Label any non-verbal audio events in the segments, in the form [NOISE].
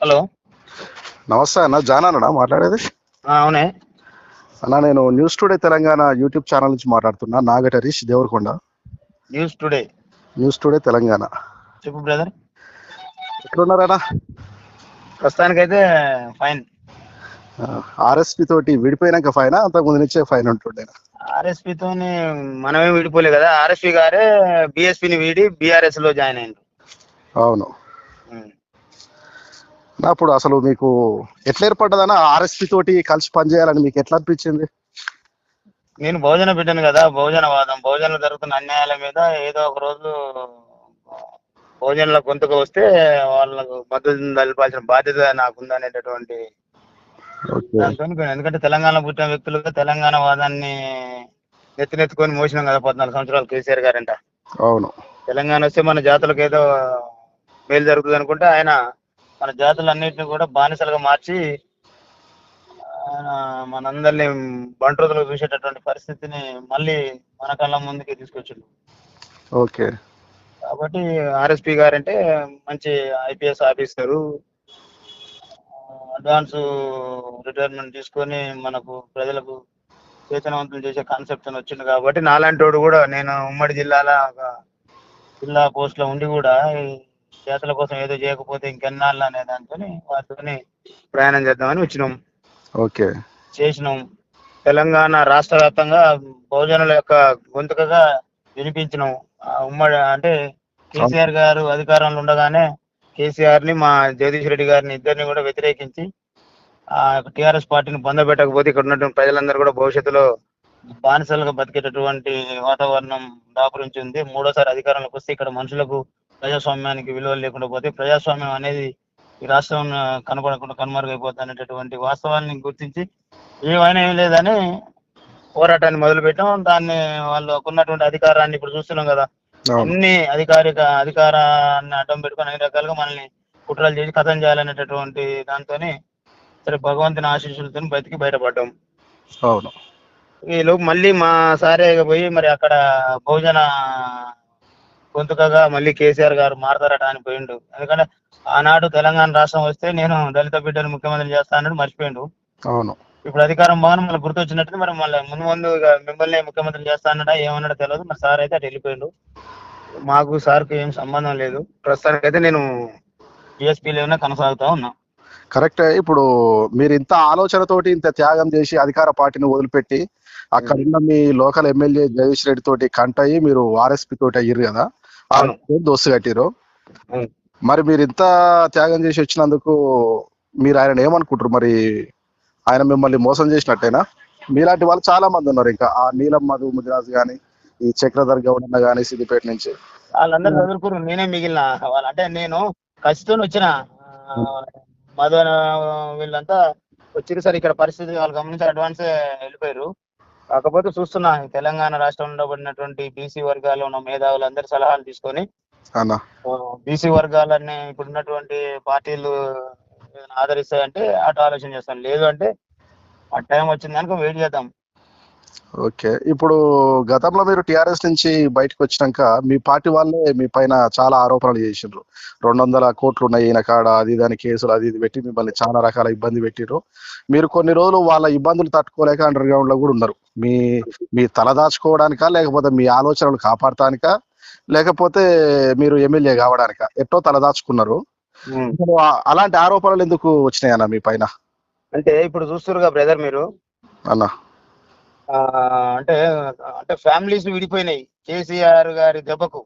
Hello. నమస్తే అన్న John అన్న మాట్లాడేది? అవునే. అన్న నేను news today Telangana YouTube channel నుంచి మాట్లాడుతున్నా. Nagati Harish Devarakonda. News today news today Telangana. చెప్పు బ్రదర్ ఎట్లున్నారన్నా ప్రస్తుతానికైతే ఫైన్ ఆర్ఎస్పి తోటి విడిపోయినాక ఫైన్ అంతకుముందు నుంచే ఫైన్ ఉంటుండే. ఆర్ఎస్పి తోని మనమే విడిపోలే కదా. ఆర్ఎస్పి గారే బిఎస్పిని వీడి బీఆర్ఎస్లో జాయిన్ అయ్యిండు అవును. అప్పుడు అసలు మీకు ఎట్లా ఏర్పడ్డదన్న ఆర్ఎస్పి తోటి కలిసి పనిచేయాలని మీకు ఎట్లా అనిపించింది? నేను బహుజన బిడ్డను కదా బహుజన వాదం బహుజనులు జరుగుతున్న అన్యాయాల మీద ఏదో ఒక రోజు బహుజనుల గొంతుకు వస్తే వాళ్ళకు మద్దతు తెలపాల్సిన బాధ్యత నాకుందనేటటువంటి ఎందుకంటే తెలంగాణ పుట్టిన వ్యక్తులుగా తెలంగాణ వాదాన్ని నెత్తినెత్తుకొని మోసినాం కదా పద్నాలుగు సంవత్సరాలు కేసీఆర్ గారంట. అవును. తెలంగాణ వస్తే మన జాతులకు ఏదో మేలు జరుగుతుంది అనుకుంటే ఆయన మన జాతులన్నింటినీ కూడా బానిసలుగా మార్చి మనందరినీ బంట్రోతులు చూసేటటువంటి పరిస్థితిని మళ్ళీ మన కళ్ళ ముందుకి తీసుకొచ్చిండు. ఓకే. కాబట్టి ఆర్ఎస్పి గారంటే మంచి ఐపీఎస్ ఆఫీసరు. అడ్వాన్స్ రిటైర్మెంట్ తీసుకొని మనకు ప్రజలకు చైతన్యవంతులు చేసే కాన్సెప్ట్ వచ్చింది కాబట్టి నాలాంటి వాడు కూడా నేను ఉమ్మడి జిల్లాల జిల్లా పోస్ట్లో ఉండి కూడా ఈ జాతుల కోసం ఏదో చేయకపోతే ఇంకెన్నాళ్ళు అనే దాంతో వాటితోని ప్రయాణం చేద్దామని వచ్చినాం. ఓకే. చేసినాం. తెలంగాణ రాష్ట్ర వ్యాప్తంగా బహుజనుల యొక్క గొంతుకగా వినిపించినాం. ఉమ్మడి అంటే కేసీఆర్ గారు అధికారంలో ఉండగానే కేసీఆర్ని మా జగదీష్ రెడ్డి గారిని ఇద్దరిని కూడా వ్యతిరేకించి ఆ టిఆర్ఎస్ పార్టీని పొందబెట్టకపోతే ఇక్కడ ఉన్నటువంటి ప్రజలందరూ కూడా భవిష్యత్తులో బానిసలుగా బతికేటటువంటి వాతావరణం దాపురించి ఉంది మూడోసారి అధికారంలోకి వస్తే ఇక్కడ మనుషులకు ప్రజాస్వామ్యానికి విలువలు లేకుండా పోతే ప్రజాస్వామ్యం అనేది ఈ రాష్ట్రం కనపడకుండా కనుమరుగైపోతుంది అనేటటువంటి వాస్తవాన్ని గుర్తించి ఏమైనా ఏం లేదని పోరాటాన్ని మొదలు పెట్టాం దాన్ని వాళ్ళు ఉన్నటువంటి అధికారాన్ని ఇప్పుడు చూస్తున్నాం కదా. అన్ని అధికారిక అధికారాన్ని అడ్డం పెట్టుకొని అన్ని రకాలుగా మనల్ని కుట్రలు చేసి కథం చేయాలనేటటువంటి దాంతోని సరే భగవంతుని ఆశీస్సులతో బతికి బయటపడ్డాం. అవును. ఈ లోపు మళ్ళీ మా సారే పోయి మరి అక్కడ బహుజన గొంతుకగా మళ్ళీ కేసీఆర్ గారు మారతారట అని పోయిండు. ఎందుకంటే ఆనాడు తెలంగాణ రాష్ట్రం వస్తే నేను దళిత బిడ్డను ముఖ్యమంత్రి చేస్తానని మర్చిపోయిండు. అవును. ఇప్పుడు అధికారం బాగా మళ్ళీ గుర్తొచ్చినట్టు మరి మళ్ళీ ముందు ముందు ఇక మిమ్మల్ని ముఖ్యమంత్రి చేస్తానడా ఏమన్నాడో తెలియదు మరి సార్ అయితే అటు వెళ్ళిపోయిండు. మాకు సార్కి ఏం సంబంధం లేదు. ప్రస్తుతానికైతే నేను బిఎస్పీలోనే కొనసాగుతా ఉన్నా. కరెక్ట్. ఇప్పుడు మీరు ఇంత ఆలోచనతోటి ఇంత త్యాగం చేసి అధికార పార్టీని వదిలిపెట్టి అక్కడ ఉన్న మీ లోకల్ ఎమ్మెల్యే జగదీష్ రెడ్డి తోటి కంట అయ్యి మీరు ఆర్ఎస్పి తోటి అయ్యారు కదా. దోస్తు కట్టిరు. మరి మీరు ఇంత త్యాగం చేసి వచ్చినందుకు మీరు ఆయన ఏమనుకుంటారు మరి ఆయన మిమ్మల్ని మోసం చేసినట్టేనా? మీలాంటి వాళ్ళు చాలా మంది ఉన్నారు ఇంకా. ఆ నీలం మధు ముదిరాజు గాని ఈ చక్రధర్ గౌడ్ అన్న గాని సిద్దిపేట నుంచి. వాళ్ళందరూ చదువుకున్నారు. నేనే మిగిలిన వాళ్ళు అంటే నేను కసితో వచ్చిన మధు వీళ్ళంతా వచ్చిరు సరే. ఇక్కడ పరిస్థితి వాళ్ళు గమనించి అడ్వాన్స్ వెళ్ళిపోయారు. కాకపోతే చూస్తున్నా తెలంగాణ రాష్ట్రంలో ఉండబడినటువంటి బీసీ వర్గాల్లో ఉన్న మేధావులందరి సలహాలు తీసుకొని బీసీ వర్గాలన్నీ ఇప్పుడు ఉన్నటువంటి పార్టీలు ఆదరిస్తాయంటే అటు ఆలోచన చేస్తాం. లేదు అంటే ఆ టైం వచ్చింది అనుకో వెయిట్ చేద్దాం. ఓకే. ఇప్పుడు గతంలో మీరు టిఆర్ఎస్ నుంచి బయటకు వచ్చినాక మీ పార్టీ వాళ్ళే మీ పైన చాలా ఆరోపణలు చేసిండ్రు. రెండు వందల కోట్లు ఉన్నాయి ఈయన కాడ అది దాని కేసులు అది ఇది పెట్టి మిమ్మల్ని చాలా రకాల ఇబ్బంది పెట్టిర్రు. మీరు కొన్ని రోజులు వాళ్ళ ఇబ్బందులు తట్టుకోలేక అండర్ గ్రౌండ్లో కూడా ఉన్నారు. మీ మీ తల దాచుకోవడానికా లేకపోతే మీ ఆలోచనలు కాపాడటానికా లేకపోతే మీరు ఎమ్మెల్యే కావడానికా ఎట్టో తల దాచుకున్నారు. అలాంటి ఆరోపణలు ఎందుకు వచ్చినాయి అన్న మీ పైన? అంటే ఇప్పుడు చూస్తురుగా బ్రదర్ మీరు. అన్న. అంటే అంటే ఫ్యామిలీస్ విడిపోయినాయి. కేసీఆర్ గారి దెబ్బకు.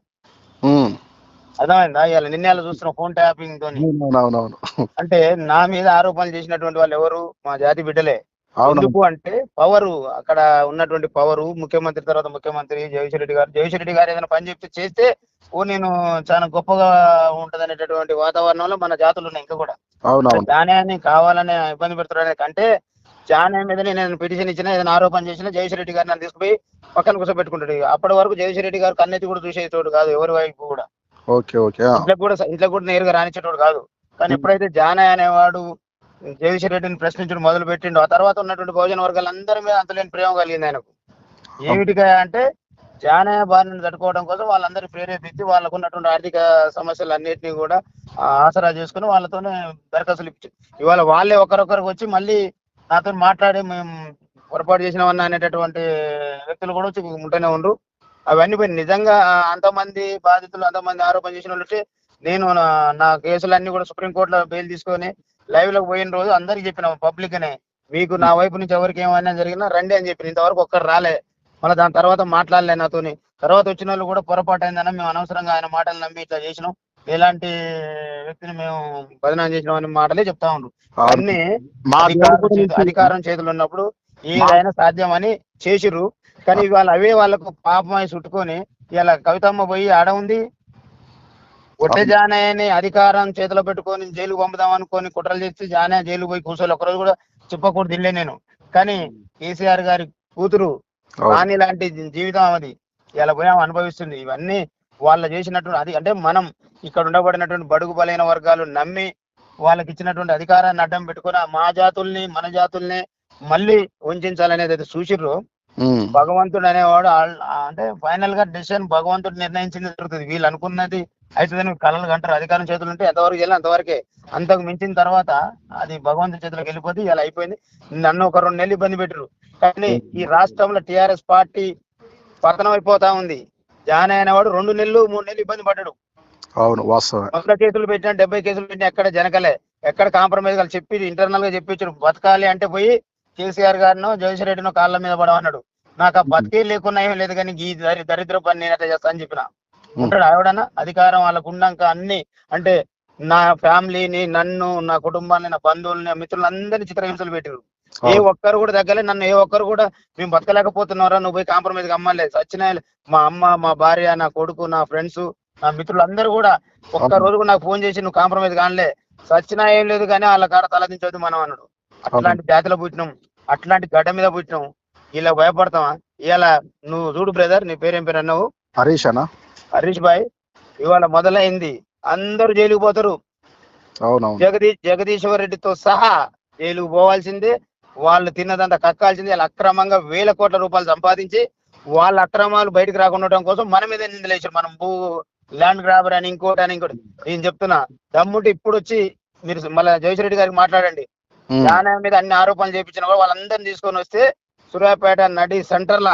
అర్థమైందా? ఇవాళ నిన్నేళ్ళ చూస్తున్న ఫోన్ ట్యాపింగ్ తోని. అంటే నా మీద ఆరోపణలు చేసినటువంటి వాళ్ళు ఎవరు? మా జాతి బిడ్డలే. ఎందుకు అంటే పవర్ అక్కడ ఉన్నటువంటి పవర్ ముఖ్యమంత్రి తర్వాత ముఖ్యమంత్రి జగదీష్ రెడ్డి గారు. జగదీష్ రెడ్డి గారు ఏదైనా పని చెప్తే చేస్తే ఓ నేను చాలా గొప్పగా ఉంటది అనేటటువంటి వాతావరణంలో మన జాతులు ఉన్నాయి ఇంకా కూడా. జానే కావాలని ఇబ్బంది పెడుతున్నాడు కంటే జానే మీద నేను పిటిషన్ ఇచ్చిన ఏదైనా ఆరోపణ చేసిన జగదీష్ రెడ్డి గారిని నన్ను తీసుకుపోయి పక్కన కూర్చోబెట్టుకుంటాడు. అప్పటి వరకు జగదీష్ రెడ్డి గారు కన్నెత్తి కూడా చూసేటోడు కాదు ఎవరి వైపు కూడా. Okay okay. ఇంట్లో కూడా ఇంట్లో కూడా నేరుగా రానిచ్చేటోడు కాదు. కానీ ఎప్పుడైతే జానయ్య అనేవాడు జగదీష్ రెడ్డిని ప్రశ్నించడం మొదలు పెట్టిండు ఆ తర్వాత ఉన్నటువంటి భోజన వర్గాలందరి మీద అంతలేని ప్రేమ కలిగింది ఆయనకు. ఏమిటిగా అంటే జానయ బారిని తట్టుకోవడం కోసం వాళ్ళందరూ ప్రేరేపించి వాళ్ళకు ఉన్నటువంటి ఆర్థిక సమస్యలు అన్నిటినీ కూడా ఆసరా చేసుకుని వాళ్ళతోనే దరఖాస్తులు ఇచ్చి ఇవాళ వాళ్ళే ఒకరొకరికి వచ్చి మళ్ళీ నాతో మాట్లాడి మేము పొరపాటు చేసినామన్నా అనేటటువంటి వ్యక్తులు కూడా వచ్చి ఉంటూనే ఉండరు. అవన్నీ పోయి నిజంగా అంతమంది బాధితులు అంతమంది ఆరోపణ చేసిన వాళ్ళు నేను నా కేసులు కేసులన్నీ కూడా సుప్రీంకోర్టులో బెయిల్ తీసుకొని లైవ్లోకి పోయిన రోజు అందరికి చెప్పిన పబ్లిక్ అనే మీకు నా వైపు నుంచి ఎవరికి ఏమైనా జరిగినా రండి అని చెప్పిన. ఇంతవరకు ఒక్కరు రాలే. మళ్ళీ దాని తర్వాత మాట్లాడలే నాతోని. తర్వాత వచ్చిన వాళ్ళు కూడా పొరపాటు అయిందన్న మేము అనవసరంగా ఆయన మాటలు నమ్మి ఇట్లా చేసినాం. ఎలాంటి వ్యక్తిని మేము బదనాం చేసినాం అనే మాటలే చెప్తా ఉండ్రు. అన్ని అధికారం చేతులు ఉన్నప్పుడు ఏదైనా సాధ్యం అని చేసిర్రు. కానీ ఇవాళ అవే వాళ్ళకు పాపమై చుట్టుకొని ఇలా కవితమ్మ పోయి ఆడ ఉంది. ఒట్టే. జానయ్యని అధికారం చేతిలో పెట్టుకొని జైలు పంపుదాం అనుకొని కుట్రలు చేసి జానయ్య జైలు పోయి కూర్చోలే ఒకరోజు కూడా చెప్పకూడదు తినలే నేను. కానీ కేసీఆర్ గారి కూతురు. రాణి లాంటి జీవితం అది ఇలా పోయి అనుభవిస్తుంది. ఇవన్నీ వాళ్ళ చేసినటువంటి అది అంటే మనం ఇక్కడ ఉండబడినటువంటి బడుగు బలైన వర్గాలు నమ్మి వాళ్ళకి ఇచ్చినటువంటి అధికారాన్ని అడ్డం పెట్టుకుని మా జాతుల్ని మన జాతుల్ని మళ్ళీ ఉంచాలనేది అయితే చూసిర్రు. భగవంతుడు అనేవాడు అంటే ఫైనల్గా డెసిషన్ భగవంతుడు నిర్ణయించింది జరుగుతుంది. వీళ్ళు అనుకున్నది అవుతుందని కళలు అంటారు అధికారం చేతులు ఉంటే ఎంతవరకు వెళ్ళి అంతవరకే. అంతకు మించిన తర్వాత అది భగవంతుడి చేతులకు వెళ్ళిపోతే ఇలా అయిపోయింది. నన్ను ఒక రెండు నెలలు ఇబ్బంది పెట్టరు కానీ ఈ రాష్ట్రంలో టిఆర్ఎస్ పార్టీ పతనం అయిపోతా ఉంది. జాన్ అనేవాడు రెండు నెలలు మూడు నెలలు ఇబ్బంది పడ్డాడు. అవును వాస్తవమే. వంద కేసులు పెట్టినా డెబ్బై కేసులు పెట్టినా ఎక్కడ జనకలే ఎక్కడ కాంప్రమైజ్గా చెప్పి ఇంటర్నల్గా చెప్పించారు బతకాలి అంటే పోయి కేసీఆర్ గారినో జగదీశ్వర రెడ్డినో కాళ్ళ మీద పడమన్నాడు. నాకు ఆ బతికే లేకున్నా ఏం లేదు కానీ ఈ దరి- దరిద్ర పని నేను అట్లా చేస్తా అని చెప్పిన. ఉంటాడు ఆవిడనా అధికారం వాళ్ళకు ఉన్నాక అన్ని అంటే నా ఫ్యామిలీని నన్ను నా కుటుంబాన్ని నా బంధువుల్ని మిత్రులందరినీ చిత్రహింసలు పెట్టారు ఏ. ఒక్కరు కూడా దగ్గర నన్ను ఏ ఒక్కరు కూడా మేము బతకలేకపోతున్నారా? నువ్వు పోయి కాంప్రమైజ్ అమ్మలేదు సచిన మా అమ్మ మా భార్య నా కొడుకు నా ఫ్రెండ్స్ నా మిత్రులందరూ కూడా ఒక్క. రోజు కూడా నాకు ఫోన్ చేసి నువ్వు కాంప్రమైజ్ కానలే సచ్చినా ఏం లేదు కానీ వాళ్ళ కాడ తలదించవద్దు మనం అన్నాడు. అట్లాంటి జాతిలో పుట్టినాం. అట్లాంటి గడ్డ మీద పుట్టినాం. ఇలా భయపడతావా? ఇలా నువ్వు చూడు బ్రదర్ నీ పేరేం పేరు అన్నావు? హరీష్ అన్న. హరీష్ భాయ్ ఇవాళ మొదలైంది. అందరూ జైలుకు పోతారు. జగదీష్ జగదీశ్వర్ రెడ్డితో సహా జైలుకు పోవాల్సిందే. వాళ్ళు తిన్నదంతా కక్కాల్సిందే వాళ్ళు అక్రమంగా వేల కోట్ల రూపాయలు సంపాదించి వాళ్ళ అక్రమాలు బయటకు రాకుండా కోసం మన మీద నిందలేసారు మనం భూ ల్యాండ్ గ్రాబర్ అని ఇంకోటి అని ఇంకోటి నేను చెప్తున్నా దమ్ముంటే ఇప్పుడు వచ్చి మీరు మళ్ళీ జగదీశ్వర్ రెడ్డి గారికి మాట్లాడండి. జానా మీద అన్ని ఆరోపణలు చేయించిన కూడా వాళ్ళందరిని తీసుకొని వస్తే సూర్యాపేట నడి సెంటర్ లా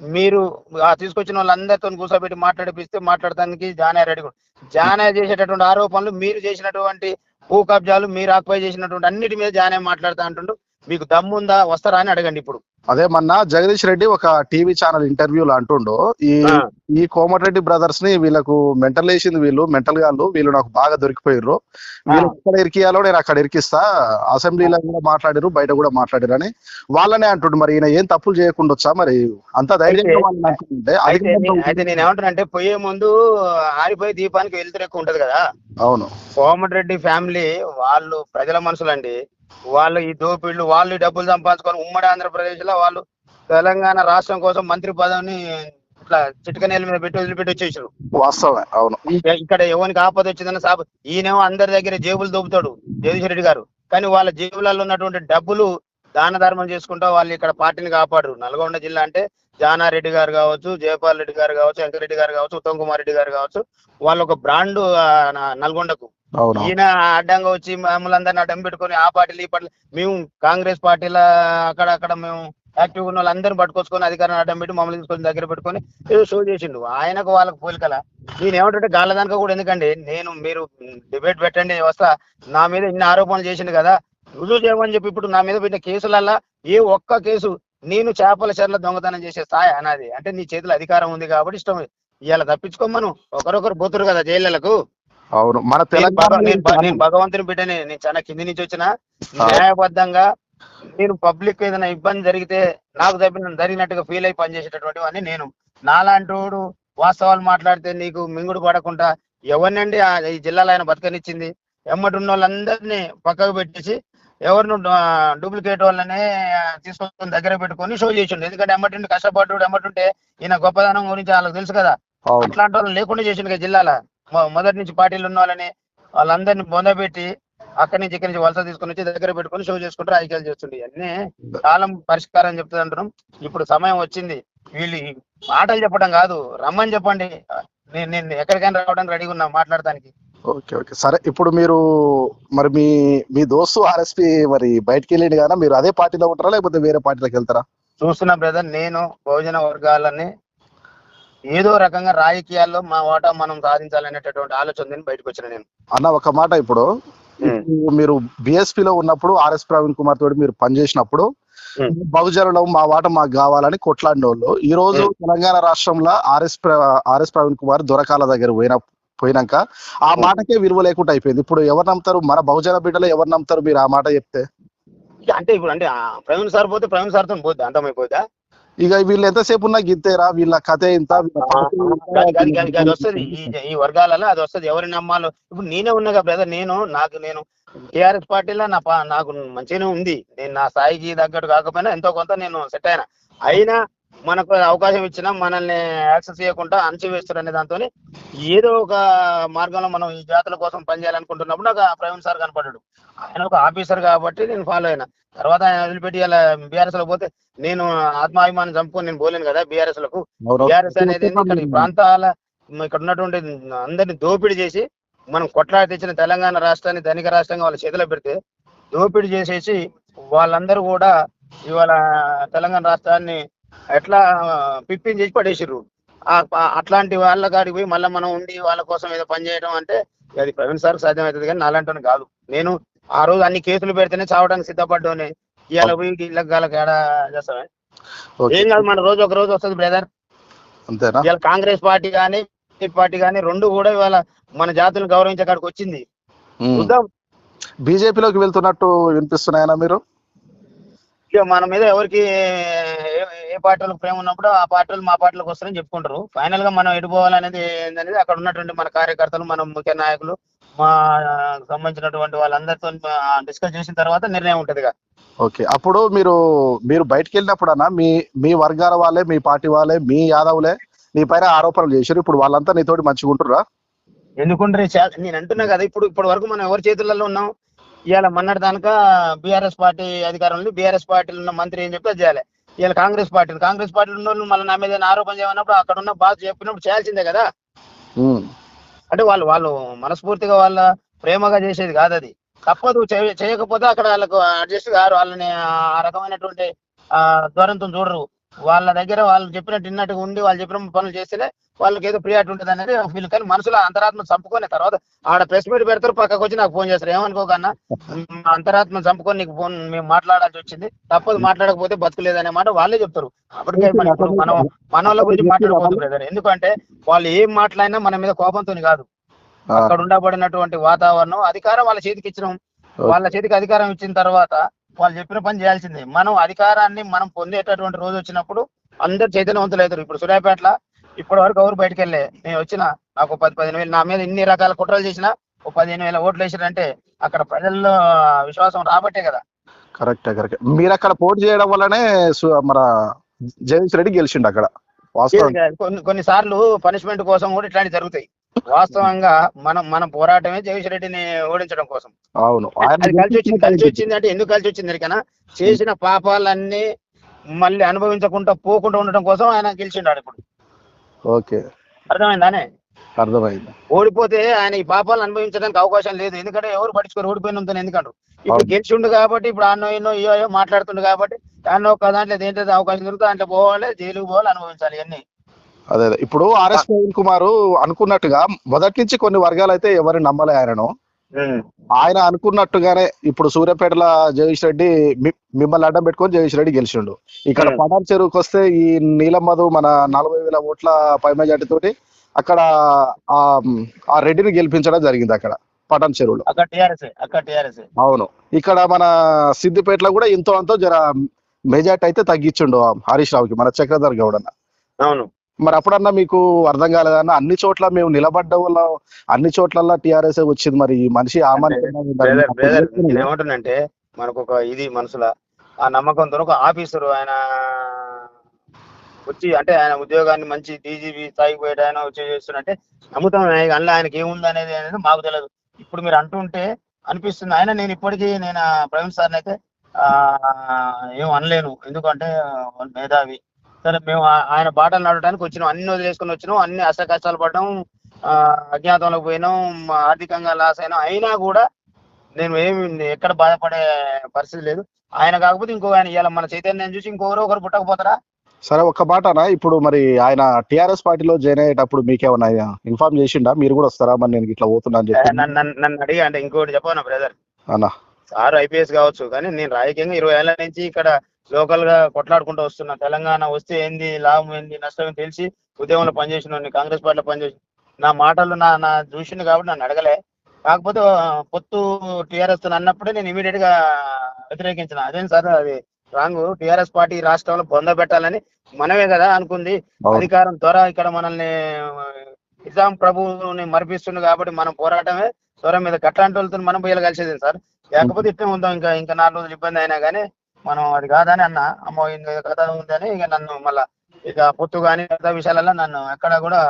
మీరు ఆ తీసుకొచ్చిన వాళ్ళందరితో కూర్చోబెట్టి మాట్లాడిపిస్తే మాట్లాడటానికి జానా రెడీ కూడా. జానా చేసేటటువంటి ఆరోపణలు మీరు చేసినటువంటి భూ కబ్జాలు మీరు ఆక్యుపై చేసినటువంటి అన్నిటి మీద జానే మాట్లాడుతా అంటుండు మీకు దమ్ముందా? వస్తారా అని అడగండి ఇప్పుడు. అదే మొన్న జగదీష్ రెడ్డి ఒక టీవీ ఛానల్ ఇంటర్వ్యూలో అంటుండు. ఈ ఈ కోమటిరెడ్డి బ్రదర్స్ని వీళ్ళకు మెంటల్ వేసింది వీళ్ళు మెంటల్ గాళ్ళు వీళ్ళు నాకు బాగా దొరికిపోయారు వీళ్ళు ఎక్కడ ఇరికియాలో నేను అక్కడ ఇరికిస్తా అసెంబ్లీలో కూడా మాట్లాడారు బయట కూడా మాట్లాడారు అని వాళ్ళనే అంటుండు మరి ఈయన ఏం తప్పులు చేయకుండా వచ్చా మరి? అంత ధైర్యంగా అయితే- నేను ఏమంటున్నా అంటే పోయే ముందు ఆరిపోయి దీపానికి వెళ్తురు ఎక్కువ ఉంటది కదా. అవును. కోమటిరెడ్డి ఫ్యామిలీ వాళ్ళు ప్రజల మనుషులండి వాళ్ళు ఈ దోపిళ్ళు వాళ్ళు డబ్బులు సంపాదించుకొని ఉమ్మడి ఆంధ్రప్రదేశ్లో వాళ్ళు తెలంగాణ రాష్ట్రం కోసం మంత్రి పదవిని ఇట్లా చిటిక నేల మీద పెట్టి వదిలిపెట్టి వచ్చేసారు వాస్తవమే అవును. ఇక- ఇక్కడ ఎవరికి ఆపద వచ్చిందని సాబ్ ఈయనేమో అందరి దగ్గర జేబులు దోపుతాడు జగదీశ్వర రెడ్డి గారు. కానీ వాళ్ళ జేబులలో ఉన్నటువంటి డబ్బులు దాన ధర్మం చేసుకుంటా వాళ్ళు ఇక్కడ పార్టీని కాపాడరు నల్గొండ జిల్లా అంటే జానారెడ్డి గారు కావచ్చు జయపాల్ రెడ్డి గారు కావచ్చు వెంకరెడ్డి గారు కావచ్చు ఉత్తమ్ కుమార్ రెడ్డి గారు కావచ్చు వాళ్ళు ఒక బ్రాండ్ నల్గొండకు. ఈయన అడ్డంగా వచ్చి మమ్మల్ని అందరిని అడ్డం పెట్టుకొని ఆ పార్టీలు ఈ పార్టీలు మేము కాంగ్రెస్ పార్టీల అక్కడ అక్కడ మేము యాక్టివ్ ఉన్న వాళ్ళందరిని పట్టుకొచ్చుకొని అధికారాన్ని అడ్డం పెట్టి మమ్మల్ని తీసుకొని దగ్గర పెట్టుకొని ఏదో షో చేసిండు. ఆయనకు వాళ్ళకు పోలికల. నేను ఏమంటే గాళ్ళ దానిక కూడా ఎందుకండి నేను మీరు డిబేట్ పెట్టండి వస్తా. నా మీద ఇన్ని ఆరోపణలు చేసిండు కదా రుజువు చేయమని చెప్పి ఇప్పుడు నా మీద పెట్టిన కేసులల్లా ఏ ఒక్క కేసు నేను చేపల చెర్ల దొంగతనం చేసే స్థాయి అన్నది అంటే నీ చేతిలో అధికారం ఉంది కాబట్టి ఇష్టం ఇవాళ తప్పించుకోమను. ఒకరొకరు పోతురు కదా జైళ్ళకు అవును. మన తెలంగాణ నేను భగవంతుని బిడ్డని. నేను చాలా కింది నుంచి వచ్చిన. న్యాయబద్ధంగా నేను పబ్లిక్ ఏదైనా ఇబ్బంది జరిగితే నాకు తప్పిన జరిగినట్టుగా ఫీల్ అయి పనిచేసేటటువంటి వాడిని నేను. నాలాంటి వాడు వాస్తవాలు మాట్లాడితే నీకు మింగుడు పడకుండా ఎవరినండి ఆ ఈ జిల్లాలో ఆయన బతకనిచ్చింది? ఎమ్మటి ఉన్న వాళ్ళందరినీ పక్కకు పెట్టేసి ఎవరిని డూప్లికేట్ వాళ్ళనే తీసుకొని దగ్గర పెట్టుకొని షో చేసిండు. ఎందుకంటే ఎమ్మటి కష్టపడ్డాడు ఎమ్మటుంటే ఈయన గొప్పదనం గురించి వాళ్ళకి తెలుసు కదా. అట్లాంటి వాళ్ళు లేకుండా చేసిండు జిల్లాలో. మొదటి నుంచి పార్టీలు ఉన్న వాళ్ళని వాళ్ళందరినీ బొందబెట్టి అక్కడి నుంచి ఇక్కడి నుంచి వలస తీసుకొని వచ్చి దగ్గర పెట్టుకొని షో చేసుకుంటూ రాజకీయాలు చేస్తుండే. అన్నీ కాలం పరిష్కారం చెప్తుంది అంటున్నాం. ఇప్పుడు సమయం వచ్చింది. వీళ్ళు మాటలు చెప్పడం కాదు రమ్మని చెప్పండి. నేను నేను ఎక్కడికైనా రావడానికి రెడీగా ఉన్నా మాట్లాడటానికి. Okay okay. సరే ఇప్పుడు మీరు మరి మీ మీ దోస్తు ఆర్ఎస్పి మరి బయటికి వెళ్ళింది కదా మీరు అదే పార్టీలో ఉంటారా లేకపోతే వేరే పార్టీలోకి వెళ్తారా? చూస్తున్న బ్రదర్ నేను బహుజన వర్గాలని ఏదో రకంగా రాజకీయాల్లో మా వాటా మనం సాధించాలనేటటువంటి ఆలోచన బయటకు వచ్చిన నేను. అన్న ఒక మాట ఇప్పుడు. మీరు బిఎస్పి లో ఉన్నప్పుడు ఆర్ఎస్ ప్రవీణ్ కుమార్ తోటి మీరు పనిచేసినప్పుడు. బహుజనులు మా వాట మాకు కావాలని కొట్లాడిన వాళ్ళు ఈ రోజు తెలంగాణ రాష్ట్రంలో ఆర్ఎస్ ఆర్ఎస్ ప్రవీణ్ కుమార్ దొరకాల దగ్గర పోయిన పోయినాక ఆ. మాటకే విలువ లేకుండా అయిపోయింది. ఇప్పుడు ఎవరు నమ్ముతారు? మన బహుజన బిడ్డలు ఎవరు నమ్ముతారు మీరు ఆ మాట చెప్తే? అంటే ఇప్పుడు అంటే ప్రవీణ్ సార్ పోతే ప్రవీణ్ సార్తో పోద్ది? అంతమైపోద్దా? ఇక వీళ్ళు ఎంతసేపు ఉన్నా గిత్తేరా వీళ్ళ కథ ఇంత అది వస్తుంది. ఈ వర్గాలలో అది వస్తుంది. ఎవరిని నమ్మాలో? ఇప్పుడు నేనే ఉన్నాగా బ్రదర్ నేను నాకు నేను టిఆర్ఎస్ పార్టీలో నా నాకు మంచిగానే ఉంది. నేను నా స్థాయికి తగ్గట్టు కాకపోయినా ఎంతో కొంత నేను సెట్ అయినా. అయినా మనకు అవకాశం ఇచ్చినా మనల్ని యాక్సెస్ చేయకుండా అణచివేస్తారు అనే దాంతో ఏదో ఒక మార్గంలో మనం ఈ జాతుల కోసం పనిచేయాలనుకుంటున్నప్పుడు నాకు ఆ ప్రవీణ్ సార్ కనపడ్డాడు. ఆయన ఒక ఆఫీసర్ కాబట్టి నేను ఫాలో అయినా. తర్వాత ఆయన వదిలిపెట్టి ఇలా బీఆర్ఎస్లో పోతే నేను ఆత్మాభిమానం చంపుకొని నేను పోలేను కదా బీఆర్ఎస్లకు అవును. టిఆర్ఎస్ అనేది ఇక్కడ ప్రాంతాల ఇక్కడ ఉన్నటువంటి అందరిని దోపిడీ చేసి మనం కొట్లాడి తెచ్చిన తెలంగాణ రాష్ట్రాన్ని ధనిక రాష్ట్రంగా వాళ్ళ చేతిలో పెడితే దోపిడీ చేసేసి వాళ్ళందరూ కూడా ఇవాళ తెలంగాణ రాష్ట్రాన్ని ఎట్లా పిప్పిని చేసి పడేసిర్రు. అట్లాంటి వాళ్ళ కాడికి పోయి మళ్ళీ మనం ఉండి వాళ్ళ కోసం ఏదో పని చేయడం అంటే అది ప్రవీణ్ సార్ సాధ్యం అవుతుంది కానీ నాలంటే కాదు. నేను ఆ రోజు అన్ని కేసులు పెడితేనే చావడానికి సిద్ధపడ్డానే. ఇవాళ పోయి ఇళ్ళకి గాలకు ఏడా చేస్తామే. ఏం కాదు మన రోజు ఒక రోజు వస్తుంది బ్రదర్. అంతేనా? ఇవాళ కాంగ్రెస్ పార్టీ కానీ పార్టీ కానీ రెండు కూడా ఇవాళ మన జాతులను గౌరవించే కాడికి వచ్చింది. చూద్దాం. బీజేపీలోకి వెళ్తున్నట్టు వినిపిస్తున్నాయనా మీరు? ఇక మన మీద ఎవరికి పార్టీలకు ప్రేమ ఉన్నప్పుడు ఆ పార్టీలు మా పార్టీలకు వస్తారని చెప్పుకుంటారు. ఫైనల్గా మనం ఎటు పోవాలనేది ఏంటనేది అక్కడ ఉన్నటువంటి మన కార్యకర్తలు మన ముఖ్య నాయకులు మా సంబంధించినటువంటి వాళ్ళందరితో డిస్కస్ చేసిన తర్వాత నిర్ణయం ఉంటది. ఓకే. అప్పుడు మీరు మీరు బయటకు వెళ్ళినప్పుడు అన్న మీ మీ వర్గాల వాళ్ళే మీ పార్టీ వాళ్ళే మీ యాదవులే నీ పైన ఆరోపణలు చేశారు. ఇప్పుడు వాళ్ళంతా నీతోటి మంచిగా ఉంటుర్రా? ఎందుకంటే చా- నేను అంటున్నా కదా ఇప్పుడు ఇప్పటి వరకు మనం ఎవరి చేతులలో ఉన్నాం? ఇవాళ మొన్నటి దానిక బీఆర్ఎస్ పార్టీ అధికారంలో బీఆర్ఎస్ పార్టీలో ఉన్న మంత్రి ఏం చెప్తే అది చేయాలి. ఇవాళ కాంగ్రెస్ పార్టీ కాంగ్రెస్ పార్టీలో ఉన్న వాళ్ళు మళ్ళీ నా మీద ఆరోపణ చేయమన్నప్పుడు అక్కడ ఉన్న బాస్ చెప్పినప్పుడు చేయాల్సిందే కదా. అంటే వాళ్ళు వాళ్ళు మనస్ఫూర్తిగా వాళ్ళ ప్రేమగా చేసేది కాదు అది. తప్పదు. చేయ- చేయకపోతే అక్కడ వాళ్ళకు అడ్జస్ట్ గారు వాళ్ళని ఆ రకమైనటువంటి ధోరణితో చూడరు. వాళ్ళ దగ్గర వాళ్ళు చెప్పినట్టు విన్నట్టుగా ఉండి వాళ్ళు చెప్పిన పనులు చేస్తేనే వాళ్ళకి ఏదో ప్రియారిటీ ఉంటుంది అనేది వీళ్ళు కానీ మనసులో అంతరాత్మ చంపుకొని తర్వాత ఆడ ప్రెస్ మీట్ పెడతారు పక్కకు వచ్చి నాకు ఫోన్ చేస్తారు. ఏమనుకోకన్నా అంతరాత్మ చంపుకొని నీకు ఫోన్ మేము మాట్లాడాల్సి వచ్చింది. తప్పదు మాట్లాడకపోతే బతుకులేదనే మాట వాళ్ళే చెప్తారు. అప్పటికే మన మనం వాళ్ళ గురించి మాట్లాడుకోవద్దు బ్రదర్ ఎందుకంటే వాళ్ళు ఏం మాట్లాడినా మన మీద కోపంతో కాదు. అక్కడ ఉండబడినటువంటి వాతావరణం అధికారం వాళ్ళ చేతికి ఇచ్చినాం. వాళ్ళ చేతికి అధికారం ఇచ్చిన తర్వాత వాళ్ళు చెప్పిన పని చేయాల్సిందే. మనం అధికారాన్ని మనం పొందేటటువంటి రోజు వచ్చినప్పుడు అందరు చైతన్యవంతులు అవుతారు ఇప్పుడు సూర్యాపేటలో ఇప్పటి వరకు ఎవరు బయటకు వెళ్ళే నేను వచ్చిన నాకు పది పదిహేను వేలు నా మీద ఇన్ని రకాల కుట్రలు చేసినా ఒక పదిహేను వేల ఓట్లు వేసారంటే అక్కడ ప్రజల్లో విశ్వాసం రాబట్టే కదా. కరెక్టే కరెక్ట్. మీరు అక్కడ పోటీ చేయడం వల్లనే మన జగదీష్ రెడ్డి గెలిచిండు అక్కడ. కొన్ని కొన్నిసార్లు పనిష్మెంట్ కోసం కూడా ఇట్లాంటివి జరుగుతాయి. వాస్తవంగా మనం మన పోరాటమే జగదీష్ రెడ్డిని ఓడించడం కోసం. అవును. కలిసి వచ్చింది కలిసి వచ్చింది అంటే ఎందుకు కలిసి వచ్చింది ఎరికనా చేసిన పాపాలన్నీ మళ్ళీ అనుభవించకుండా పోకుండా ఉండడం కోసం ఆయన గెలిచిండాడు ఇప్పుడు. ఓకే. అర్థమైందానే? అర్థమైంది. ఓడిపోతే ఆయన ఈ పాపాలను అనుభవించడానికి అవకాశం లేదు. ఎందుకంటే ఎవరు పట్టించుకోరు ఓడిపోయిన ఉందని ఎందుకంటారు? ఇప్పుడు. గెలిచిండు కాబట్టి ఇప్పుడు అన్నో ఎన్నో ఇయో మాట్లాడుతుండు కాబట్టి అన్నో ఒక దాంట్లో ఏంటంటే అవకాశం దొరుకుతుంది దాంట్లో పోవాలి జైలుకు పోవాలి అనుభవించాలి ఇవన్నీ. అదే ఇప్పుడు ఆర్ఎస్ ప్రవీణ్ కుమార్ అనుకున్నట్టుగా మొదటి నుంచి కొన్ని వర్గాలు అయితే ఎవరిని నమ్మలే ఆయనను. ఆయన అనుకున్నట్టుగానే ఇప్పుడు సూర్యాపేటల జగదీష్ రెడ్డి మిమ్మల్ని అడ్డం పెట్టుకొని జగదీష్ రెడ్డి గెలిచిండు. ఇక్కడ. పటాన్ చెరువుకి వస్తే ఈ నీలం మధు మన నలభై వేల ఓట్ల పై మెజార్టీ తోటి అక్కడ ఆ ఆ రెడ్డిని గెలిపించడం జరిగింది అక్కడ పటాన్ చెరువులో. అవును. ఇక్కడ మన సిద్దిపేటలో కూడా ఎంతో అంతో జర మెజార్టీ అయితే తగ్గించిండు హరీష్ రావుకి మన చక్రధర్ గౌడ్ అన్న అవును. మరి అప్పుడన్నా మీకు అర్థం కాలేదన్న అన్ని? చోట్ల మేము నిలబడ్డ వల్ల అన్ని చోట్ల టిఆర్ఎస్ వచ్చింది మరి. ఈ మనిషి ఏమంటున్నానంటే మనకు ఒక ఇది మనసులో ఆ నమ్మకంతో ఒక ఆఫీసరు ఆయన వచ్చి అంటే ఆయన ఉద్యోగాన్ని మంచి డీజీపీ స్థాయికి పోయాడు ఆయన వచ్చి చేస్తున్నట్టే నమ్ముతాం ఆయన- అందులో ఆయనకి ఏముంది అనేది అనేది మాకు తెలియదు ఇప్పుడు మీరు అంటుంటే అనిపిస్తుంది. ఆయన నేను ఇప్పటికీ నేను ప్రవీణ్ సార్ని అయితే ఆ, ఏం అనలేను. ఎందుకంటే మేధావి. సరే మేము ఆయన బాటలు నడవడానికి వచ్చినాం. అన్ని వదిలేసుకొని వచ్చినాం. అన్ని అష్ట కష్టాలు పడ్డాం. ఆ, అజ్ఞాతంలోకి పోయినాం. ఆర్థికంగా లాస్ అయినాం. అయినా కూడా నేను ఏమి ఎక్కడ బాధపడే పరిస్థితి లేదు. ఆయన కాకపోతే ఇంకో ఆయన ఇవాళ మన చైతన్యం చూసి ఇంకొకరు ఒకరు పుట్టకపోతారా? సరే ఒక్క మాటనా ఇప్పుడు మరి ఆయన టిఆర్ఎస్ పార్టీలో జాయిన్ అయ్యేటప్పుడు మీకేమన్నా ఇన్ఫార్మ్ చేసిండా? మీరు కూడా వస్తారా? మరి నేను ఇట్లా పోతున్నా అని చెప్పి. నన్ను అడిగా అంటే ఇంకోటి చెప్పనా బ్రదర్? అన్న. సార్ ఐపీఎస్ కావచ్చు. కానీ నేను రాజకీయంగా ఇరవై ఏళ్ళ నుంచి ఇక్కడ లోకల్గా కొట్లాడుకుంటూ వస్తున్నా. తెలంగాణ వస్తే ఏంది లాభం ఏంది నష్టం తెలిసి ఉద్యమంలో పనిచేసిన కాంగ్రెస్ పార్టీలో పనిచేసి నా మాటలు నా నా చూసింది కాబట్టి నన్ను అడగలే. కాకపోతే పొత్తు టీఆర్ఎస్ అన్నప్పుడే నేను ఇమీడియట్గా వ్యతిరేకించిన. అదేం సార్ అది రాంగ్. టీఆర్ఎస్ పార్టీ రాష్ట్రంలో బొంద పెట్టాలని మనమే కదా అనుకుంది. అధికారం ద్వారా ఇక్కడ మనల్ని నిజాం ప్రభువుని మరిపిస్తుంది కాబట్టి మనం పోరాటమే. స్వరం మీద కట్లాంటి వాళ్ళతో మనం పోయాలి కలిసేది సార్? లేకపోతే ఇట్లే ఉందాం ఇంకా ఇంకా నాలుగు రోజులు ఇబ్బంది అయినా కానీ మనం అది కాదని అన్న అమ్మో ఇంకా కథ ఉందని ఇక నన్ను మళ్ళా ఇక పొత్తు కానీ మిగతా విషయాలలో నన్ను ఎక్కడ కూడా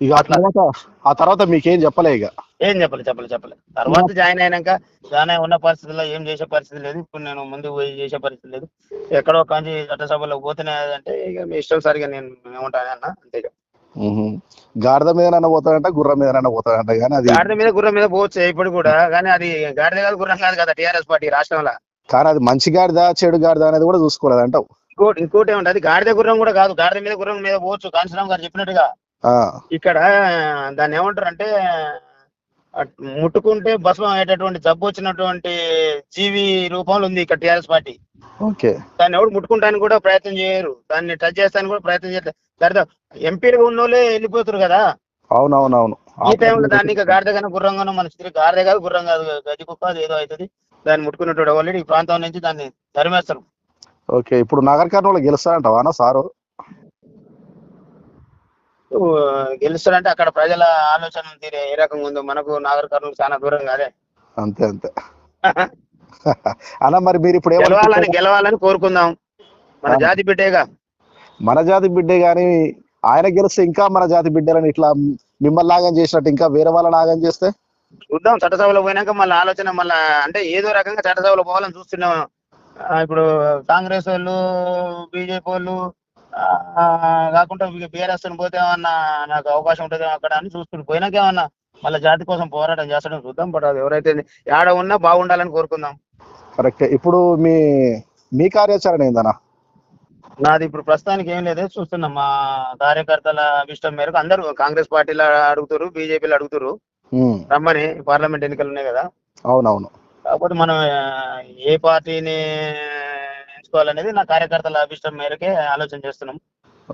ఇక ఆ తర్వాత ఆ తర్వాత మీకేం చెప్పలే ఇక? ఏం చెప్పలే చెప్పలే చెప్పలే. తర్వాత జాయిన్ అయినాక జాయిన్ అయి ఉన్న పరిస్థితుల్లో ఏం చేసే పరిస్థితి లేదు. ఇప్పుడు నేను ముందు పోయి చేసే పరిస్థితి లేదు. ఎక్కడో కంచి చట్టసభలో పోతేనే అంటే ఇక మీ ఇష్టం సరిగా నేను ఏమంటాను అన్న అంతే. గాడిద మీదనైనా పోతాడంట గుర్రం మీదనైనా పోతాడంట కానీ అది గాడిద మీద గుర్రం మీద పోవచ్చు ఇప్పుడు కూడా. కానీ అది గాడిద కాదు గుర్రం కాదు కదా టీఆర్ఎస్ పార్టీ రాష్ట్రంలో. కానీ అది మంచి గాడిద చెడు గాడిద అనేది కూడా చూసుకోలేదు అంటావు. ఇంకోటి ఇంకోటి ఏమంటే అది గాడిద గుర్రం కూడా కాదు. గాడిద మీద గుర్రం మీద పోవచ్చు. కాంచరామ్ గారు చెప్పినట్టుగా. ఇక్కడ దాన్ని ఏమంటారు అంటే ముట్టుకుంటే భస్మం అయ్యేటటువంటి జబ్బు వచ్చినటువంటి జీవి రూపంలో ఉంది ఇక్కడ టీఆర్ఎస్ పార్టీ. ఓకే. దాన్ని ఎవరు ముట్టుకుంటానికి కూడా ప్రయత్నం చేయరు. దాన్ని టచ్ చేస్తానికి కూడా ప్రయత్నం చేయట్లేదు. సరే ఎంపీగా ఉన్న వాళ్ళే వెళ్ళిపోతారు కదా. అవునవునవును. ఈ టైంలో దాన్ని ఇంకా గాడిదగానో గుర్రంగానో మన స్థితి గాడిద కాదు గుర్రం కాదు. గది కుక్క ఏదో అవుతుంది. దాన్ని ముట్టుకున్నట్టు ఆల్రెడీ ఈ ప్రాంతం నుంచి దాన్ని తరిమేస్తారు. ఓకే ఇప్పుడు నగర కర్నూలు గెలుస్తాడంటావా అన్న సారు? ఊ, గెలుస్తాడంటే అక్కడ ప్రజల ఆలోచన తీరే ఏ రకంగా ఉందో మనకు నాగర్ కర్నూలు చాలా దూరం కాదే. అంతే అంతే. [LAUGHS] అన్న మరి మీరు ఇప్పుడు గెలవాలని గెలవాలని కోరుకుందాం. మన. జాతి బిడ్డేగా. మన జాతి బిడ్డే గాని ఆయన గెలిస్తే ఇంకా మన జాతి బిడ్డలని ఇట్లా మిమ్మల్ని నాగం చేసినట్టు ఇంకా వేరే వాళ్ళ నాగం చేస్తే? చూద్దాం. చట్టసభలో పోయినాక మళ్ళీ ఆలోచన మళ్ళీ అంటే ఏదో రకంగా చట్టసభలో పోవాలని చూస్తున్నాం. ఇప్పుడు కాంగ్రెస్ వాళ్ళు బీజేపీ వాళ్ళు కాకుండా బీఆర్ఎస్ పోతే ఏమన్నా నాకు అవకాశం ఉంటుంది అక్కడ అని చూస్తుంటే పోయినాక ఏమన్నా మళ్ళీ జాతి కోసం పోరాటం చేస్తాడని చూద్దాం. బట్ అది ఎవరైతే ఆడ ఉన్నా బాగుండాలని కోరుకుందాం. కరెక్ట్. ఇప్పుడు మీ మీ కార్యాచరణ ఏందన్న? నాది ఇప్పుడు ప్రస్తుతానికి ఏం లేదు. చూస్తున్నాం మా కార్యకర్తల ఇష్టం మేరకు అందరూ కాంగ్రెస్ పార్టీలో అడుగుతారు బీజేపీలో అడుగుతారు రమ్మని పార్లమెంట్ ఎన్నికలు ఉన్నాయి కదా. అవునవును. కాకపోతే మనం ఏ పార్టీని ఎంచుకోవాలనేది నా కార్యకర్తల అభిష్టం మేరకే ఆలోచన చేస్తున్నాం.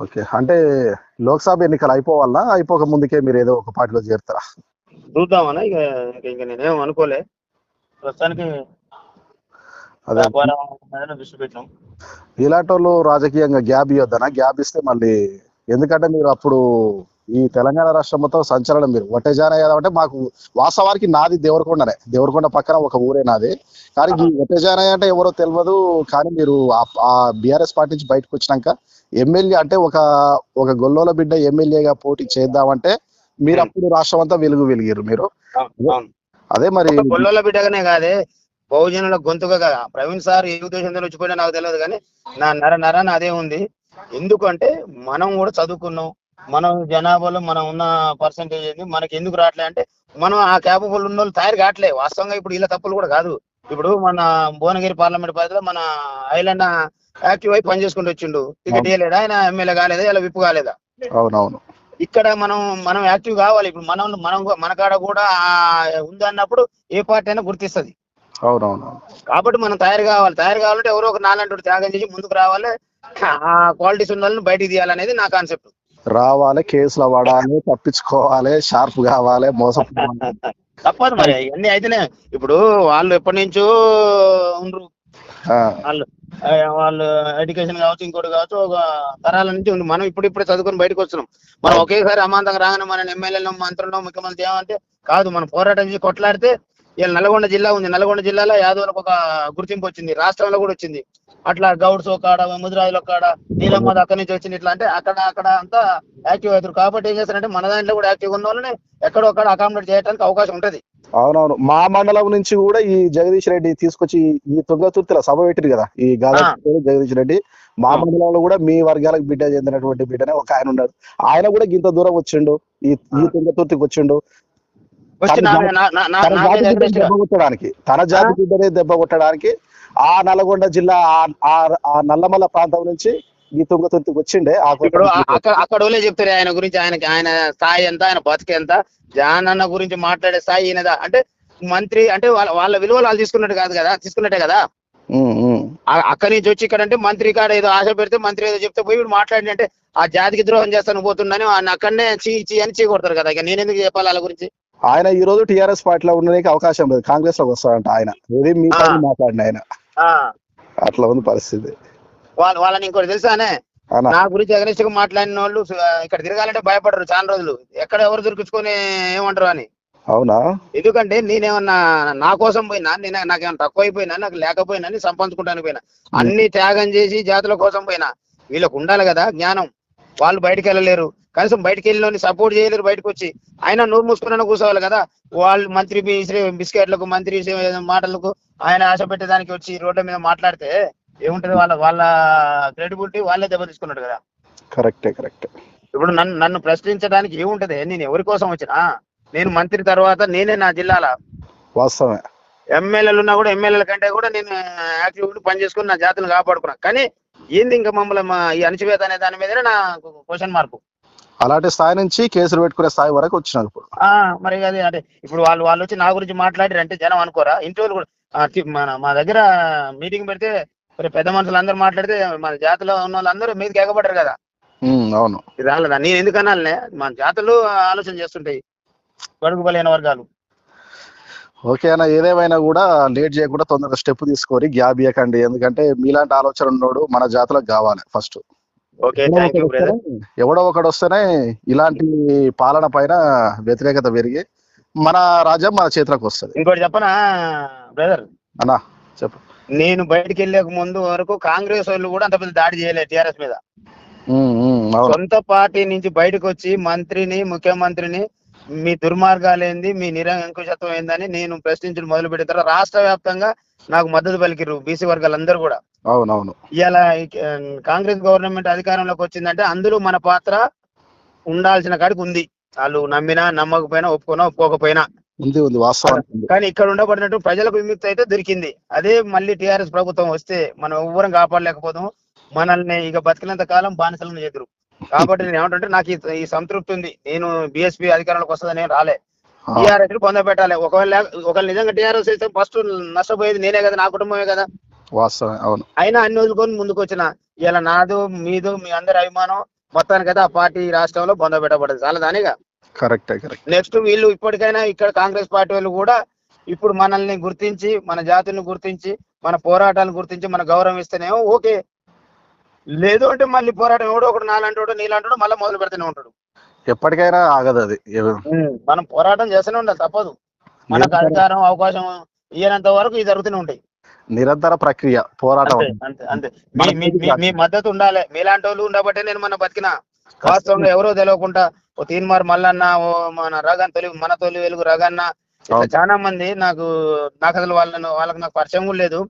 ఓకే. అంటే లోక్సభ ఎన్నికలు అయిపోవాలా? అయిపోక ముందుకే మీరు ఏదో ఒక పార్టీలో చేరుతారా? చూద్దామని ఇక ఇక- నేనేం అనుకోలే. ప్రస్తుతానికి ఇలాంటి వాళ్ళు రాజకీయంగా గ్యాప్ ఇవ్వద్దనా గ్యాప్ ఇస్తే మళ్ళీ ఎందుకంటే మీరు అప్పుడు ఈ తెలంగాణ రాష్ట్రం మొత్తం సంచలనం మీరు. ఒట్టేజాన యాదవ్ అంటే మాకు వాస్తవానికి నాది దేవరకొండనే. దేవరకొండ పక్కన ఒక ఊరే నాది. కానీ ఈ ఒట్టేజాన అంటే ఎవరో తెలియదు కానీ మీరు ఆ- బీఆర్ఎస్ పార్టీ నుంచి బయటకు వచ్చినాక ఎమ్మెల్యే అంటే ఒక ఒక గొల్లోల బిడ్డ ఎమ్మెల్యేగా పోటీ చేద్దామంటే మీరు అప్పుడు రాష్ట్రం అంతా వెలుగు వెలిగారు మీరు. అదే మరి గొల్లోల బిడ్డగానే కాదే బహుజనుల గొంతుగా కాదు. ప్రవీణ్ సార్ ఏ ఉద్దేశంతో వచ్చిపోయినా నాకు తెలియదు కానీ నా నర నరన అదే ఉంది. ఎందుకంటే మనం కూడా చదువుకున్నాం. మనం జనాభాలో మనం ఉన్న పర్సంటేజ్ ఏంది? మనకి ఎందుకు రావట్లే అంటే మనం ఆ క్యాపబుల్ ఉన్న వాళ్ళు తయారు కావట్లే. వాస్తవంగా ఇప్పుడు ఇలా తప్పులు కూడా కాదు. ఇప్పుడు మన భువనగిరి పార్లమెంట్ పరిధిలో మన ఐలాండ్ యాక్టివ్ అయి పనిచేసుకుంటూ వచ్చిండు. టికెట్ ఇవ్వలేదా ఆయన ఎమ్మెల్యే కాలేదా? ఇలా విప్పు కాలేదా? అవునవును. ఇక్కడ మనం మనం యాక్టివ్ కావాలి. ఇప్పుడు మనం మనం మన కాడ కూడా ఉంది అన్నప్పుడు ఏ పార్టీ అయినా గుర్తిస్తుంది. అవునవును కాబట్టి మనం తయారు కావాలి. తయారు కావాలంటే ఎవరో ఒక నాలంటి త్యాగం చేసి ముందుకు రావాలి. ఆ క్వాలిటీస్ ఉన్న వాళ్ళని బయటికి తీయాలనేది నా కాన్సెప్ట్. రావాలి కేసులు పడాలి తప్పించుకోవాలి షార్ప్ కావాలి మోసపోవాలి. [LAUGHS] తప్పదు మరి ఇవన్నీ అయితేనే. ఇప్పుడు వాళ్ళు ఎప్పటి నుంచో ఉండరు. వాళ్ళు వాళ్ళు ఎడ్యుకేషన్ కావచ్చు ఇంకోటి కావచ్చు ఒక తరాల నుంచి ఉంది మనం ఇప్పుడు ఇప్పుడు చదువుకొని బయటకు వస్తున్నాం. మనం ఒకేసారి అమాంతంగా రాగానే మన ఎమ్మెల్యేలు మంత్రులు ముఖ్యమంత్రి ఏమంటే కాదు మనం పోరాటం చేసి కొట్లాడితే ఇలా నల్గొండ జిల్లా ఉంది. నల్గొండ జిల్లాలో యాదవులకు ఒక గుర్తింపు వచ్చింది. రాష్ట్రంలో కూడా వచ్చింది. అట్లా గౌడ్స్ కాడ ముదిరాజుల కాడ నీలమ్మద అక్కడి నుంచి వచ్చింది ఇట్లా అంటే అక్కడ అక్కడ అంతా యాక్టివ్ అవుతారు కాబట్టి ఏం చేస్తారంటే మన దాంట్లో కూడా యాక్టివ్ ఉన్న వాళ్ళని ఎక్కడో అక్కడ అకామిడేట్ చేయడానికి అవకాశం ఉంటది. అవునవును. మా మండలం నుంచి కూడా ఈ జగదీష్ రెడ్డి తీసుకొచ్చి ఈ తుంగతుర్తిలో సభ పెట్టిరు కదా ఈ గాదా జగదీష్ రెడ్డి. మా. మండలంలో కూడా మీ వర్గాలకు బిడ్డ చెందినటువంటి బిడ్డనే ఒక ఆయన ఉన్నాడు. ఆయన కూడా గింత దూరం వచ్చిండు. ఈ ఈ. తుంగతుర్తికి వచ్చిండు. వచ్చి తన జాతి- బిడ్డని దెబ్బ కొట్టడానికి తన జాతి బిడ్డనే దెబ్బ కొట్టడానికి ఆ నల్గొండ జిల్లా ఆ- నల్లమల్ల ప్రాంతం నుంచి ఈ తుంగతుర్తికి వచ్చిండే. ఇప్పుడు అక్కడ వాళ్ళే చెప్తారు ఆయన గురించి ఆయనకి ఆయన స్థాయి ఎంత ఆయన బతికి ఎంత. జాన్ అన్న గురించి మాట్లాడే స్థాయి ఈయనదా? అంటే మంత్రి అంటే వాళ్ళ వాళ్ళ విలువలు వాళ్ళు తీసుకున్నట్టు కాదు కదా తీసుకున్నట్టే కదా? అక్కడి నుంచి వచ్చి ఇక్కడ అంటే మంత్రి కాడ ఏదో ఆశ పెడితే మంత్రి ఏదో చెప్తే పోయి వీడు మాట్లాడి అంటే ఆ జాతికి ద్రోహం చేస్తాను పోతుందని ఆయన అక్కడనే చీ చీ అని చీ కొడతారు కదా. ఇక నేను ఎందుకు చెప్పాలి వాళ్ళ గురించి? ఆయన ఈ రోజు టిఆర్ఎస్ పార్టీలో ఉండడానికి అవకాశం లేదు. కాంగ్రెస్లోకి వస్తాడంట ఆయన. ఇది మీ. మాట్లాడిన ఆయన. అట్లా ఉంది పరిస్థితి. వాళ్ళ వాళ్ళని ఇంకోటి తెలుసానే? నా గురించి అగనిస్ట్గా మాట్లాడిన వాళ్ళు ఇక్కడ తిరగాలంటే భయపడరు చాలా రోజులు. ఎక్కడ ఎవరు దొరికించుకొని ఏమంటారు అని? అవునా? ఎందుకంటే నేనేమన్నా నా కోసం పోయినా నేను నాకేమన్నా తక్కువ అయిపోయినా నాకు లేకపోయినా సంపాదించుకుంటాను పోయినా అన్ని త్యాగం చేసి జాతుల కోసం పోయినా వీళ్ళకు ఉండాలి కదా జ్ఞానం. వాళ్ళు బయటికి వెళ్ళలేరు. కనీసం బయటికి వెళ్ళి సపోర్ట్ చేయలేరు బయటకు వచ్చి అయినా నోరు మూసుకున్న కూర్చోవాలి కదా. వాళ్ళు మంత్రి బిస్కె- బిస్కెట్లకు మంత్రి మాటలకు ఆయన ఆశ పెట్టేదానికి వచ్చి రోడ్ల మీద మాట్లాడితే ఏముంటది? వాళ్ళ వాళ్ళ క్రెడిబిలిటీ వాళ్ళే దెబ్బ తీసుకున్నాడు కదా. కరెక్టే కరెక్టే. ఇప్పుడు నన్ను నన్ను ప్రశ్నించడానికి ఏముంటది? నేను ఎవరి కోసం వచ్చినా? నేను మంత్రి తర్వాత నేనే నా జిల్లాల వాస్తవమే. ఎమ్మెల్యేలు ఉన్నా కూడా ఎమ్మెల్యేల కంటే కూడా నేను యాక్టివ్ ఉండి పని చేసుకుని నా జాతిని కాపాడుకున్నా. కానీ ఏంది ఇంకా మమ్మల్ని ఈ అణచివేత అనే దాని మీదనే నా క్వశ్చన్ మార్కు? అలాంటి స్థాయి నుంచి కేసులు పెట్టుకునే స్థాయి వరకు వచ్చినారు ఇప్పుడు. ఆ మరి అది అంటే ఇప్పుడు వాళ్ళు వాళ్ళు వచ్చి నా గురించి మాట్లాడారు అంటే జనం అనుకోరా? ఇంటి వాళ్ళు కూడా మన మా దగ్గర మీటింగ్ పెడితే మరి పెద్ద మనుషులు అందరూ మాట్లాడితే మన జాతిలో ఉన్న వాళ్ళందరూ మీదకి ఎగబడ్డారు కదా. అవును. రాలేదా? నేను ఎందుకు అనాలనే? మన జాతులు ఆలోచన చేస్తుంటాయి. బడుగు బలైన వర్గాలు. ఓకే అన్న ఏదేమైనా కూడా లేట్ చేయకుండా తొందరగా స్టెప్ తీసుకొని గ్యాప్ ఇవ్వకండి ఎందుకంటే మీలాంటి ఆలోచన ఉన్నోడు మన జాతులకు కావాలి ఫస్ట్. ఎవడో ఒకడు వస్తేనే ఇలాంటి పాలన పైన వ్యతిరేకత పెరిగి మన రాజ్యం మన చేతిలోకి వస్తుంది. ఇంకోటి చెప్పనా బ్రదర్? అన్నా చెప్పు. నేను బయటికి వెళ్ళే ముందు వరకు కాంగ్రెస్ వాళ్ళు కూడా అంత పెద్ద దాడి చేయలేదు టిఆర్ఎస్ మీద. సొంత పార్టీ నుంచి బయటకు వచ్చి మంత్రిని ముఖ్యమంత్రిని మీ దుర్మార్గాలు ఏంది మీ నిరంకుశత్వం ఏందని నేను ప్రశ్నించడం మొదలు పెట్టిన తర్వాత రాష్ట్ర వ్యాప్తంగా నాకు మద్దతు పలికిరు బీసీ వర్గాలందరూ కూడా. అవునవును. ఇలా కాంగ్రెస్ గవర్నమెంట్ అధికారంలోకి వచ్చిందంటే అందులో మన పాత్ర ఉండాల్సిన కాడికి ఉంది. వాళ్ళు నమ్మినా నమ్మకపోయినా ఒప్పుకున్నా ఒప్పుకోకపోయినా. ఉంది ఉంది వాస్తవానికి ఉంది. కానీ ఇక్కడ ఉండబడినట్టు ప్రజలకు విముక్తి అయితే దొరికింది. అదే మళ్ళీ టిఆర్ఎస్ ప్రభుత్వం వస్తే మనం ఎవ్వరం కాపాడలేకపోతాం మనల్ని ఇక బతికినంత కాలం బానిసలను ఎదురు కాబట్టి నేను ఏమంటుంటే నాకు ఈ- సంతృప్తి ఉంది. నేను బిఎస్పీ అధికారంలోకి వస్తుందని నేను రాలే. టీఆర్ఎస్ పొందబెట్టాలి. ఒకవేళ ఒకవేళ నిజంగా టీఆర్ఎస్ అయితే ఫస్ట్ నష్టపోయేది నేనే కదా నా కుటుంబమే కదా. వాస్తవమే అవును. అయినా అన్ని వదులుకొని ముందుకు వచ్చిన ఇలా నాదు మీదు మీ అందరి అభిమానం మొత్తానికైతే ఆ పార్టీ రాష్ట్రంలో పొందబెట్టబడదు చాలా దానిగా. కరెక్టే కరెక్ట్. నెక్స్ట్ వీళ్ళు ఇప్పటికైనా ఇక్కడ కాంగ్రెస్ పార్టీ వాళ్ళు కూడా ఇప్పుడు మనల్ని గుర్తించి మన జాతిని గుర్తించి మన పోరాటాలను గుర్తించి మన గౌరవం ఇస్తేనేమో ఓకే. లేదు అంటే మళ్ళీ పోరాటం ఎవడో ఒకడు నాలంటాడు నీలాంటాడు మళ్ళీ మొదలు పెడుతూనే ఉంటాడు. ఎప్పటికైనా ఆగదు అది. మనం పోరాటం చేస్తూనే ఉండాలి తప్పదు. మనకు అధికారం అవకాశం ఇయ్యనంత వరకు ఇది జరుగుతూనే ఉంటాయి. నిరంతర ప్రక్రియ పోరాటం. అంతే మీ- మద్దతు ఉండాలి. మీలాంటి వాళ్ళు ఉండబట్టే నేను మన బతికిన. వాస్తవంగా ఎవరో తెలియకుండా ఓ తీన్మార్ మల్లన్న ఓ మన రగన్ తొలి మన తొలి వెలుగు రగన్న. చాలా మంది నాకు నాకు అసలు వాళ్ళను వాళ్ళకి నాకు పరిచయం కూడా లేదు.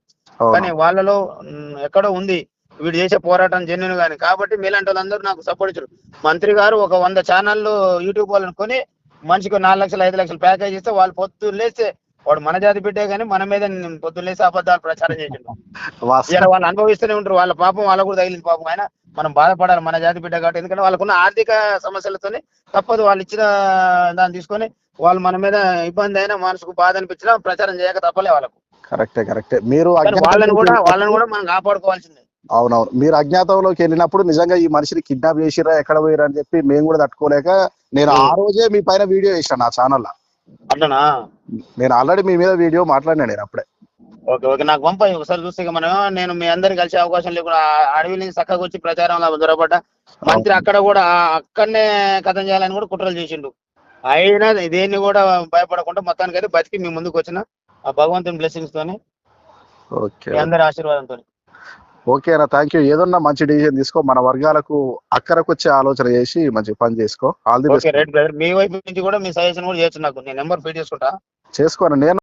కానీ వాళ్ళలో ఎక్కడో ఉంది. వీడు చేసే పోరాటం జెన్యున్ గాని. కాబట్టి మీలాంటి వాళ్ళందరూ నాకు సపోర్ట్ ఇచ్చారు. మంత్రి గారు ఒక వంద ఛానళ్ళు యూట్యూబ్ వాళ్ళని కొని మనిషికి నాలుగు లక్షలు ఐదు లక్షలు ప్యాకేజ్ ఇస్తే వాళ్ళు పొద్దున్న లేస్తే వాడు మన జాతి బిడ్డే కానీ మన మీద పొద్దున్న లేసి అబద్ధాలు ప్రచారం చేసిండు. వాళ్ళు అనుభవిస్తూనే ఉంటారు. వాళ్ళ పాపం వాళ్ళకు కూడా తగిలింది పాపం. అయినా మనం బాధపడాలి మన జాతి బిడ్డ కాబట్టి. ఎందుకంటే వాళ్ళకున్న ఆర్థిక సమస్యలతోనే తప్పదు. వాళ్ళు ఇచ్చిన దాన్ని తీసుకొని వాళ్ళు మన మీద ఇబ్బంది అయినా మనసుకు బాధ అనిపించినా ప్రచారం చేయక తప్పలే వాళ్ళకు. కరెక్టే కరెక్టే. మీరు వాళ్ళని కూడా వాళ్ళని కూడా మనం కాపాడుకోవాల్సిందే. అవునవును. మీరు అజ్ఞాతంలోకి వెళ్ళినప్పుడు నిజంగా ఈ మనిషిని కిడ్నాప్ చేసిరా ఎక్కడ పోయిరా అని చెప్పి మేము కూడా తట్టుకోలేక నేను ఆ రోజే మీ పైన వీడియో చేశాను నా ఛానల్లో అట్లనా నేను ఆల్రెడీ మీ మీద వీడియో మాట్లాడినా నేను అప్పుడే. Okay okay. నాకు పంపాయి ఒకసారి చూస్తే మనం నేను మీ అందరికి కలిసే అవకాశం లేకుండా అడవి నుంచి చక్కగా వచ్చి ప్రచారంలో దొరబడ్డ మంత్రి అక్కడ కూడా అక్కడనే కథం చేయాలని కూడా కుట్రలు చేసిండు. అయినా దేన్ని కూడా భయపడకుండా మొత్తానికి అయితే బతికి మీ ముందుకు వచ్చిన ఆ భగవంతుని బ్లెస్సింగ్స్ తోని అందరి ఆశీర్వాదంతో ఓకే అన్న థ్యాంక్ యూ ఏదన్నా మంచి డిసిజన్ తీసుకో మన వర్గాలకు అక్కరకు వచ్చే ఆలోచన చేసి మంచి పని చేసుకో. ఆల్ ది బెస్ట్ మీ వైపు నుంచి కూడా మీ సజెషన్ కూడా చేయొచ్చు నాకు. నేను నెంబర్ ఫీడ్ చేసుకుంటా. చేసుకోను నేను